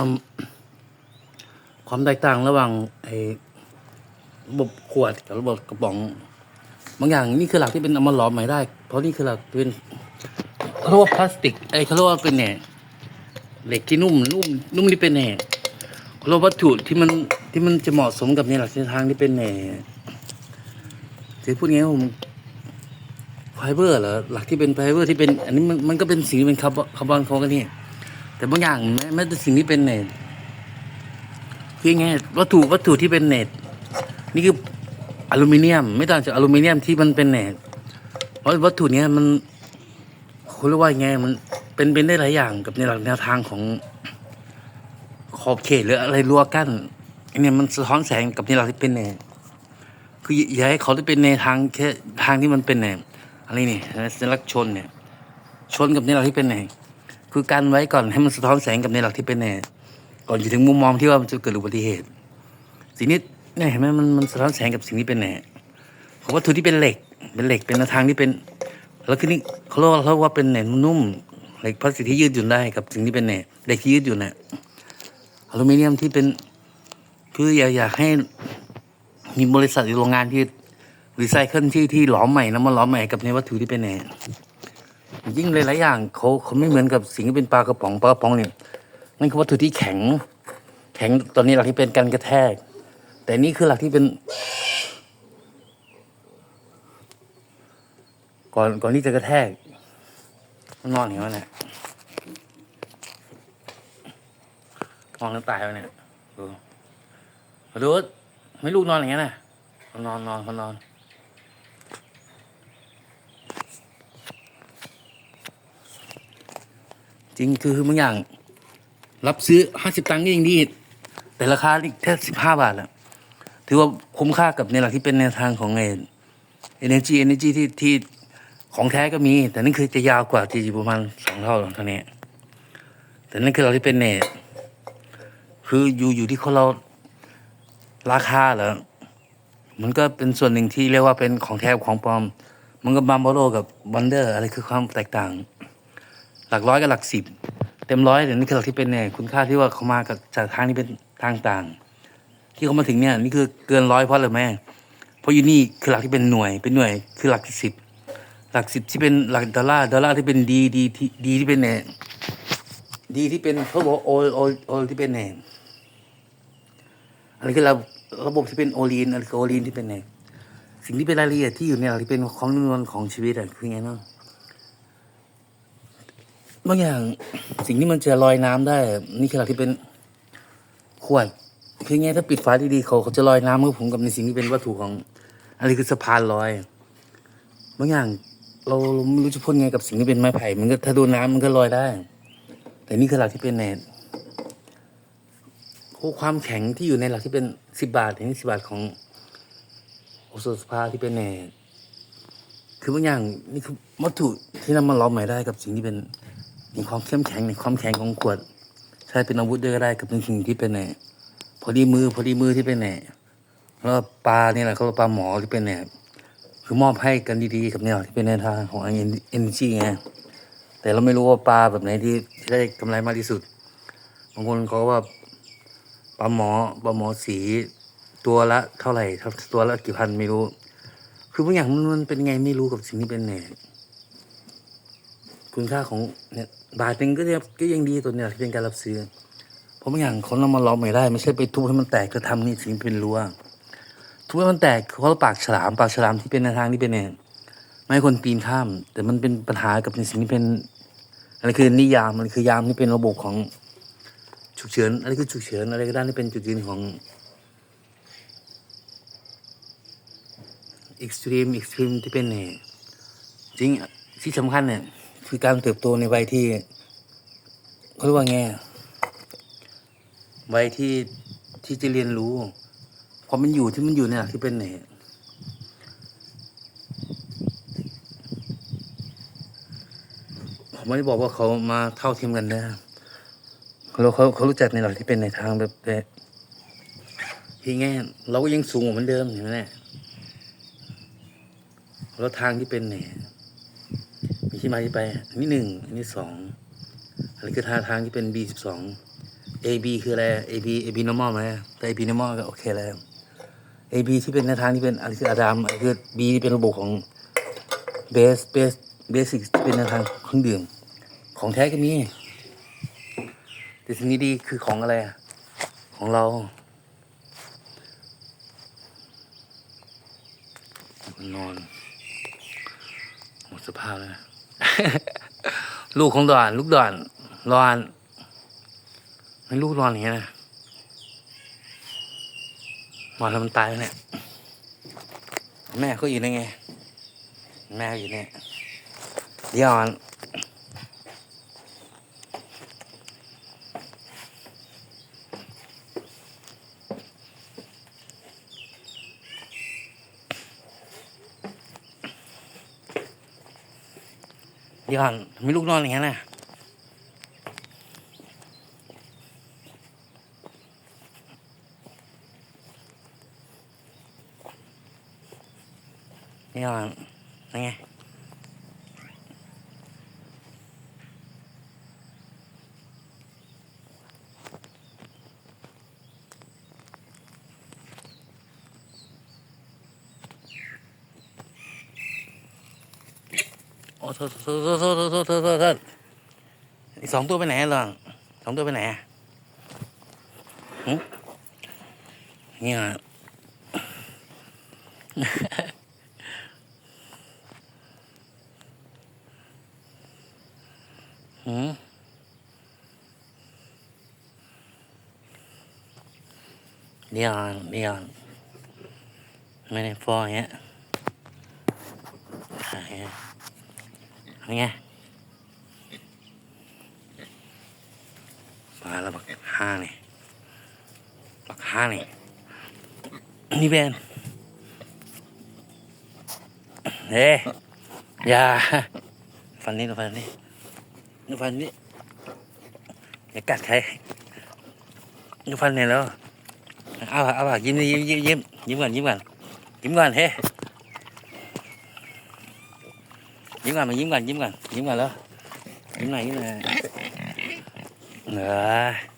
อืมความแตกต่างระหว่างไอ้ระบบขวดกับระบบกระป๋อง บางอย่างนี่คือหลักที่เป็นเอามาหลอมใหม่ได้ เพราะนี่คือหลักเป็นเขาเรียกว่าพลาสติกไอ้เขาเรียกว่าเป็นแหน่เหล็กที่นุ่มนุ่มนุ่มที่เป็นแหน่เขาเรียกวัตถุที่มันที่มันจะเหมาะสมกับในหลักเส้นทางที่เป็นแหน่จะพูดงว่าผมไฟเบอร์เหรอหลักที่เป็นไฟเบอร์ที่เป็น อันนี้มันมันก็เป็นสีเป็นคาร์บอนคาร์บอนเขากันนี่ แต่บางอย่างแม้แม้แต่สิ่งที่เป็นเน็ตคือไงวัตถุวัตถุที่เป็นเน็ตนี่คืออลูมิเนียม ไม่ต่างจากอลูมิเนียมที่มันเป็นเน็ตเพราะวัตถุเนี้ยมันคุณเรียกว่าไงมันเป็นเป็นได้หลายอย่างกับในหลักแนวทางของขอบเขตหรืออะไรรั้วกั้นอันนี้มันสะท้อนแสงกับในหลักที่เป็นเน็ตคืออย่าให้เขาได้เป็นในทางแค่ทางที่มันเป็นเน็ตอะไรนี่สัญลักษณ์ชนเนี่ย ชนกับในหลักที่เป็นเน็ต คือกันไว้ก่อนให้มันสะท้อนแสงกับในหลักที่เป็นแน่ก่อนจะถึงมุมมองที่ว่ามันจะเกิดอุบัติเหตุ สิ่งนี้เนี่ยเห็นไหมมันมันสะท้อนแสงกับสิ่งที่เป็นแน่ของวัตถุที่เป็นเหล็ก เป็นเหล็กเป็นทางที่เป็น แล้วคือนี่เขาเรียกว่าเขาว่าเป็นแหน่นุ่มเหล็กพลาสติกที่ยืดหยุ่นได้กับสิ่งที่เป็นแหน่เหล็กที่ยืดหยุ่นน่ะอลูมิเนียมที่เป็นคืออยากอยากให้มีบริษัทหรือโรงงานที่รีไซเคิลที่ที่หลอมใหม่น้ำมันหลอมใหม่กับในวัตถุที่เป็นแหน่ ยิ่งหลายๆอย่างเขาเขาไม่เหมือนกับสิ่งที่เป็นปลากระป๋องปลากระป๋องเนี่ยนั่นคือวัตถุที่แข็ง แข็งตอนนี้หลักที่เป็นการกระแทก แต่นี่คือหลักที่เป็น ก่อนก่อนที่จะกระแทกมันนอนเห็นไหมเนี่ยนอนแล้วตายแล้วเนี่ยดูดูไม่ลูกนอนอย่างเงี้ยนะนอนนอนเขานอน จริงคือบางอย่าง รับซื้อห้าสิบตังค์ก็ยังดี แต่ราคานี่แค่สิบห้าบาทอะถือว่าคุ้มค่ากับในหลักที่เป็นแนวทางของเงิน energy energy ที่ที่ของแท้ก็มี แต่นั่นคือจะยาวกว่าจะอยู่ประมาณสองเท่าเท่านี้แต่นั่นคือเราที่เป็นเนตคืออยู่อยู่ที่คนเราราคาเหรอมันก็เป็นส่วนหนึ่งที่เรียกว่าเป็นของแท้ของปลอม มันก็บัมโบโลกับวันเดอร์อะไรคือความแตกต่าง หลักร้อยกับหลักสิบเต็มร้อยแต่นี่คือหลักที่เป็นเนี่ยคุณค่าที่ว่าเขามากับจากทางที่เป็นทางต่าง ที่เขามาถึงเนี่ยนี่คือเกินร้อยเพราะอะไรแม่เพราะอยู่นี่คือหลักที่เป็นหน่วยเป็นหน่วยคือหลักที่สิบหลักสิบที่เป็นหลักดอลลาร์ดอลลาร์ที่เป็นดีดีที่ดีที่เป็นเนี่ยดีที่เป็นเขาบอกโอโอโอที่เป็นเนี่ยอันนี้คือระระบบที่เป็นโอลีนอันนี้คือโอลีนที่เป็นเนี่ยสิ่งที่เป็นรายละเอียดที่อยู่ในหลักที่เป็นของนวลของชีวิตอะคือไงเนาะ บางอย่างสิ่งที่มันจะลอยน้ำได้ นี่คือหลักที่เป็นขวดคือไงถ้าปิดฝาดีๆเขาเขาจะลอยน้ำกับผมกับในสิ่งที่เป็นวัตถุของอะไรคือสะพานลอยบางอย่างเราไม่รู้จะพูดไงกับสิ่งที่เป็นไม้ไผ่ มันก็ถ้าโดนน้ำมันก็ลอยได้ แต่นี่คือหลักที่เป็นเนตโอ้ความแข็งที่อยู่ในหลักที่เป็นสิบบาทถึงสิบบาทของโอโซสภาที่เป็นเนตคือบางอย่างนี่คือวัตถุที่นำมาล้อมใหม่ได้กับสิ่งที่เป็น มีความเข้มแข็งในความแข็งของขวด ใช้เป็นอาวุธด้วยก็ได้กับเป็นสิ่งที่เป็นแหน่พอดีมือพอดีมือที่เป็นแหน่แล้วปลาเนี่ยแหละเขาปลาหมอที่เป็นแหน่คือมอบให้กันดีๆกับเนี่ยที่เป็นในทางของเอ็นจีไงแต่เราไม่รู้ว่าปลาแบบไหนที่ได้กำไรมากที่สุดบางคนเขาว่าปลาหมอปลาหมอสีตัวละเท่าไหร่ตัวละกี่พันไม่รู้ คือบางอย่างมันมันเป็นไงไม่รู้กับสิ่งที่เป็นแหน่ คุณค่าของเนี่ยบาทหนึ่งก็ยังก็ยังดีตัวเนี่ยเป็นการรับซื้อเพราะบางอย่างคนเรามาล้อมไม่ได้ ไม่ใช่ไปทุบให้มันแตกก็ทำนี่สิ่งเป็นรั้วทุบให้มันแตกเพราะปากฉลามปากฉลามที่เป็นในทางที่เป็นเนี่ยไม่คนปีนข้าม แต่มันเป็นปัญหากับในสิ่งที่เป็นอะไรคือนิยามมันคือยามที่เป็นระบบของฉุกเฉินอะไรคือฉุกเฉินอะไรก็ได้ที่เป็นจุดยืนของ extreme extreme ที่เป็นเนี่ยจริงที่สำคัญเนี่ย คือการเติบโตในวัยที่เขาเรียกว่าไงวัยที่ที่จะเรียนรู้ความมันอยู่ที่มันอยู่เนี่ยที่เป็นไหนผมไม่ได้บอกว่าเขามาเท่าเทียมกันนะเขาเขาเขารู้จักในหลักที่เป็นในทางแบบแบบที่ไงเราก็ยังสูงเหมือนเดิมเห็นไหมเนี่ยแล้วทางที่เป็นเนี่ย ที่มาที่ไป อันนี้หนึ่งอันนี้สองอันนี้คือทางทางที่เป็น B สิบสอง A B คืออะไร A B A B normal ไหมแต่ A B normal ก็โอเคแล้ว A B ที่เป็นในทางที่เป็นอะไรคืออาดามคือ B ที่เป็นระบบของเบสเบสเบสิกที่เป็นในทางเครื่องดื่มของแท้ก็มี แต่สิ่งนี้ดีคือของอะไรของเรานอน หมดสภาพแล้ว ลูกของดอน ลูกดอนรอนไม่ลูกรอนอย่างเงี้ยนะมอนแล้วมันตายแล้วเนี่ย แม่เขาอยู่ในไง แม่อยู่เนี่ยเดี๋ยว เดี๋ยวก่อนมีลูกนอนอย่างเงี้ยนะเดี๋ยวก่อน โอ้โทษโทษโทษโทษโทษอีกสองตัวไปไหนล่ะสองตัวไปไหนหืมเนี่ยหืมเดียวเดียวไม่ได้ฟอเงี้ยขาย ไงมาแล้วบักห้านี่บักห้านี่นี่เบนเฮ้ยอย่าฟันนี่ดูฟันนี่ดูฟันนี่อย่ากัดใครดูฟันเนี่ยแล้วเอาปาเอากยิ้มดิยิ้มยิ้มยิ้มยิ้มก่อนยิ้มก่อนยิ้มก่อนเฮ้ ยิ้มก่อนมายิ้มก่อนยิ้มก่อนยิ้มก่อนแล้วยิ้มหน่อยยิ้มหน่อยเออ